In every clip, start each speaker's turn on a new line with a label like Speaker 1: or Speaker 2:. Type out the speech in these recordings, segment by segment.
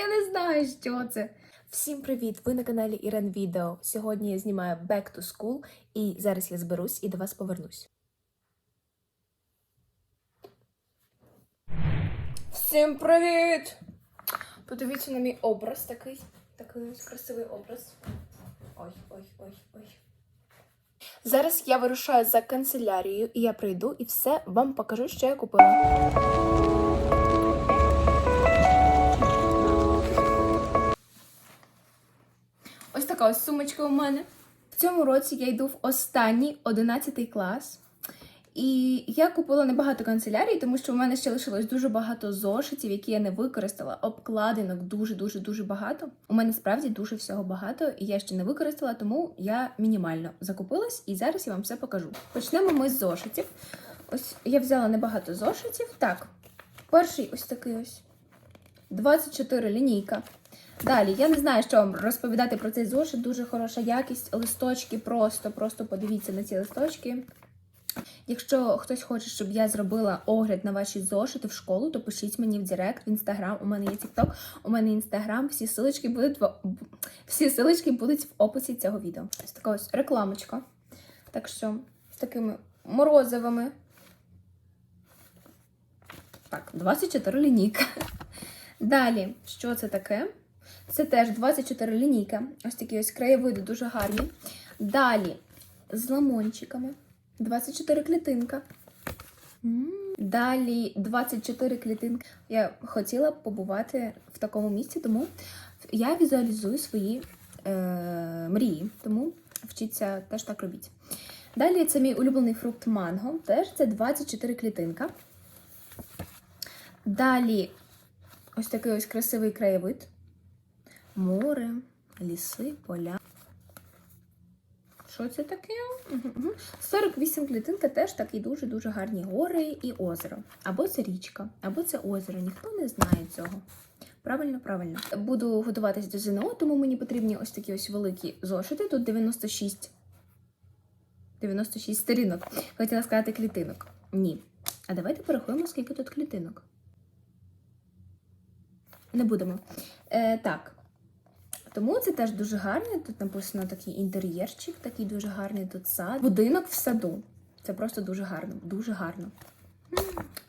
Speaker 1: Я не знаю, що це. Всім привіт! Ви на каналі Ірен Відео. Сьогодні я знімаю Back to School, і зараз я зберусь і до вас повернусь. Всім привіт! Подивіться на мій образ такий. Такий ось красивий образ. Ой, ой, ой, ой. Зараз я вирушаю за канцелярією, і я прийду і все вам покажу, що я купила. Така ось сумочка у мене. В цьому році я йду в останній 11 клас. І я купила небагато канцелярій, тому що в мене ще лишилось дуже багато зошитів, які я не використала. Обкладинок дуже-дуже дуже багато. У мене справді дуже всього багато, і я ще не використала, тому я мінімально закупилась і зараз я вам все покажу. Почнемо ми з зошитів. Ось я взяла небагато зошитів. Так, перший ось такий ось 24 лінійка. Далі, я не знаю, що вам розповідати про цей зошит. Дуже хороша якість. Листочки просто, просто подивіться на ці листочки. Якщо хтось хоче, щоб я зробила огляд на ваші зошити в школу, то пишіть мені в Директ, в інстаграм. У мене є TikTok, у мене інстаграм. Всі силочки будуть в всі силочки будуть в описі цього відео. Ось така ось рекламочка. Так що з такими морозивими. Так, 24 лінійка. Далі, що це таке? Це теж 24 лінійка. Ось такі ось краєвиди дуже гарні. Далі з ламончиками. 24 клітинка. Далі 24 клітинки. Я хотіла побувати в такому місці, тому я візуалізую свої е, мрії. Тому вчіться теж так робіть. Далі це мій улюблений фрукт манго. Теж це 24 клітинка. Далі ось такий ось красивий краєвид. Море, ліси, поля. Що це таке? Мгм, мгм. 48 клітинка теж такі дуже-дуже гарні гори і озеро. Або це річка, або це озеро. Ніхто не знає цього. Правильно, правильно. Буду готуватись до ЗНО, тому мені потрібні ось такі ось великі зошити. Тут 96. 96 сторінок. Хотіла сказати клітинок. Ні. А давайте порахуємо, скільки тут клітинок. Не будемо. Е, так. Тому це теж дуже гарно. Тут написано такий інтер'єрчик, такий дуже гарний тут сад. Будинок в саду. Це просто дуже гарно. Дуже гарно.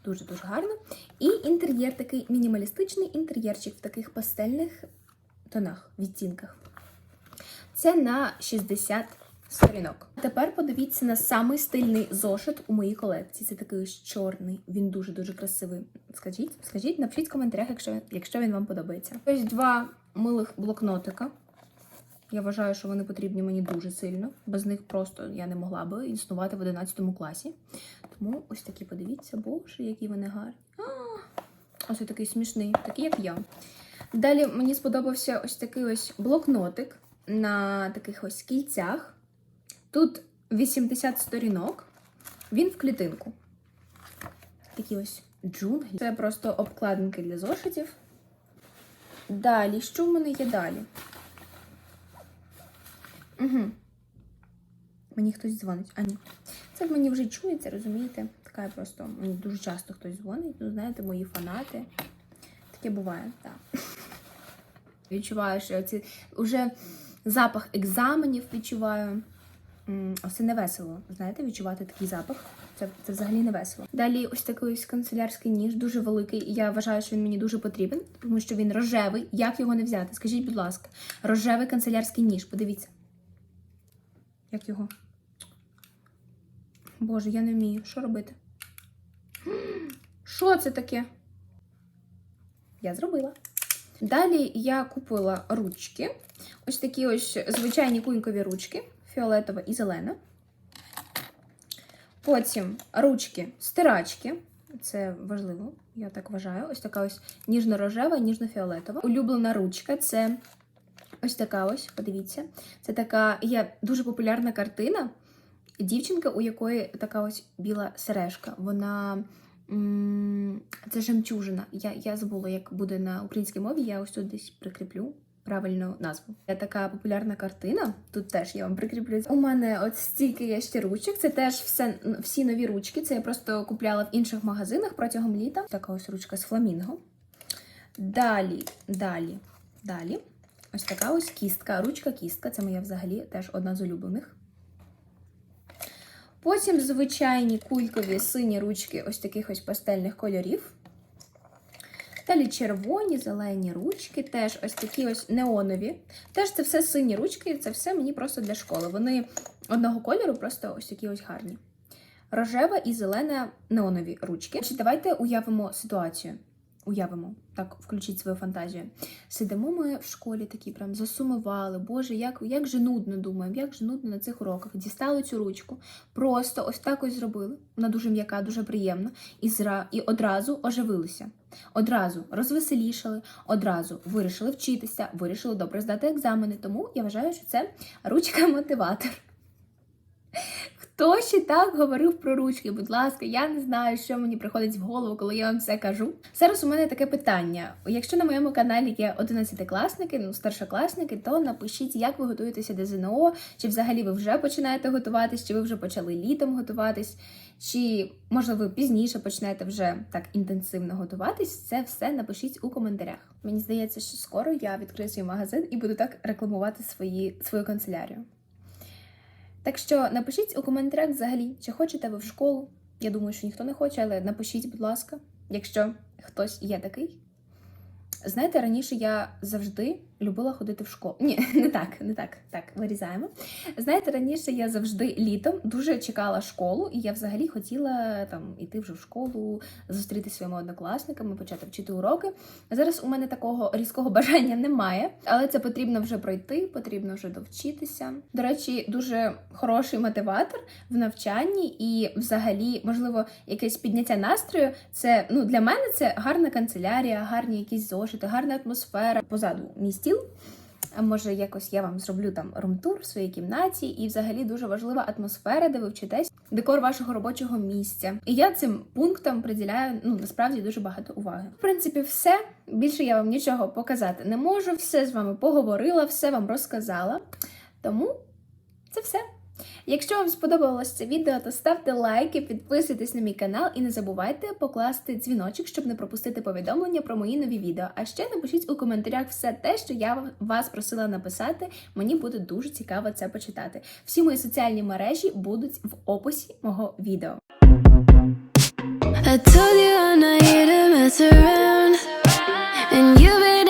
Speaker 1: Дуже дуже гарно. І інтер'єр такий мінімалістичний інтер'єрчик в таких пастельних тонах, відтінках. Це на 60 сторінок. Тепер подивіться на самий стильний зошит у моїй колекції. Це такий ось чорний. Він дуже-дуже красивий. Скажіть, скажіть, напишіть в коментарях, якщо, якщо він вам подобається. Ось два милих блокнотика. Я вважаю, що вони потрібні мені дуже сильно. Без них просто я не могла би існувати в 11 класі. Тому ось такі подивіться, боже, які вони гарні. А, ось такий смішний, такий, як я. Далі мені сподобався ось такий ось блокнотик на таких ось кільцях. Тут 80 сторінок, він в клітинку. Такі ось джунглі. Це просто обкладинки для зошитів. Далі, що в мене є далі? Угу. Мені хтось дзвонить. А ні. Це мені вже чується, розумієте? Така я просто мені дуже часто хтось дзвонить. Ну, знаєте, мої фанати. Таке буває, так. Відчуваю, що ці вже запах екзаменів відчуваю. Ось це не весело, знаєте, відчувати такий запах. Це, це взагалі не весело. Далі ось такий ось канцелярський ніж, дуже великий. Я вважаю, що він мені дуже потрібен, тому що він рожевий. Як його не взяти? Скажіть, будь ласка, рожевий канцелярський ніж. Подивіться. Як його? Боже, я не вмію. Що робити? Що це таке? Я зробила. Далі я купила ручки. Ось такі ось звичайні кунькові ручки, фіолетова і зелена. Потім ручки стирачки. Це важливо, я так вважаю. Ось така ось ніжно-рожева, ніжно-фіолетова. Улюблена ручка це ось така ось, подивіться. Це така є дуже популярна картина. Дівчинка, у якої така ось біла сережка. Вона. Це жемчужина. Я, я забула, як буде на українській мові. Я ось тут десь прикріплю правильну назву. Є така популярна картина. Тут теж я вам прикріплю. У мене от стільки є ще ручок. Це теж все всі нові ручки. Це я просто купляла в інших магазинах протягом літа. Така ось ручка з фламінго. Далі, далі, далі. Ось така ось кістка, ручка-кістка. Це моя взагалі теж одна з улюблених. Потім звичайні кулькові сині ручки ось таких ось пастельних кольорів. Далі червоні, зелені ручки, теж ось такі ось неонові. Теж це все сині ручки, це все мені просто для школи. Вони одного кольору, просто ось такі ось гарні. Рожева і зелена неонові ручки. Значить, давайте уявимо ситуацію. Уявимо, так, включіть свою фантазію. Сидимо ми в школі такі, прям засумували. Боже, як, як же нудно думаємо, як же нудно на цих уроках. Дістали цю ручку, просто ось так ось зробили. Вона дуже м'яка, дуже приємна. І, зра... і одразу оживилися. Одразу розвеселішали, одразу вирішили вчитися, вирішили добре здати екзамени. Тому я вважаю, що це ручка-мотиватор. Хто ще так говорив про ручки? Будь ласка, я не знаю, що мені приходить в голову, коли я вам це кажу. Зараз у мене таке питання. Якщо на моєму каналі є 11-класники, ну старшокласники, то напишіть, як ви готуєтеся до ЗНО, чи взагалі ви вже починаєте готуватись, чи ви вже почали літом готуватись, чи можливо ви пізніше почнете вже так інтенсивно готуватись. Це все напишіть у коментарях. Мені здається, що скоро я відкрию свій магазин і буду так рекламувати свої, свою канцелярію. Так що напишіть у коментарях взагалі, чи хочете ви в школу. Я думаю, що ніхто не хоче, але напишіть, будь ласка, якщо хтось є такий. Знаєте, раніше я завжди любила ходити в школу. Ні, не так, не так. Так, вирізаємо. Знаєте, раніше я завжди літом дуже чекала школу, і я взагалі хотіла там іти вже в школу, зустрітися зі своїми однокласниками, почати вчити уроки. Зараз у мене такого різкого бажання немає, але це потрібно вже пройти, потрібно вже довчитися. До речі, дуже хороший мотиватор в навчанні і, взагалі, можливо, якесь підняття настрою. Це ну для мене це гарна канцелярія, гарні якісь зошити, гарна атмосфера. Позаду мій стіл. Може, якось я вам зроблю там румтур в своїй кімнаті, і взагалі дуже важлива атмосфера, де ви вчитесь, декор вашого робочого місця. І я цим пунктам приділяю ну насправді дуже багато уваги. В принципі, все більше я вам нічого показати не можу. Все з вами поговорила, все вам розказала. Тому це все. Якщо вам сподобалось це відео, то ставте лайки, підписуйтесь на мій канал і не забувайте покласти дзвіночок, щоб не пропустити повідомлення про мої нові відео. А ще напишіть у коментарях все те, що я вас просила написати. Мені буде дуже цікаво це почитати. Всі мої соціальні мережі будуть в описі мого відео.
Speaker 2: I told you I'm not here to mess around, and you've been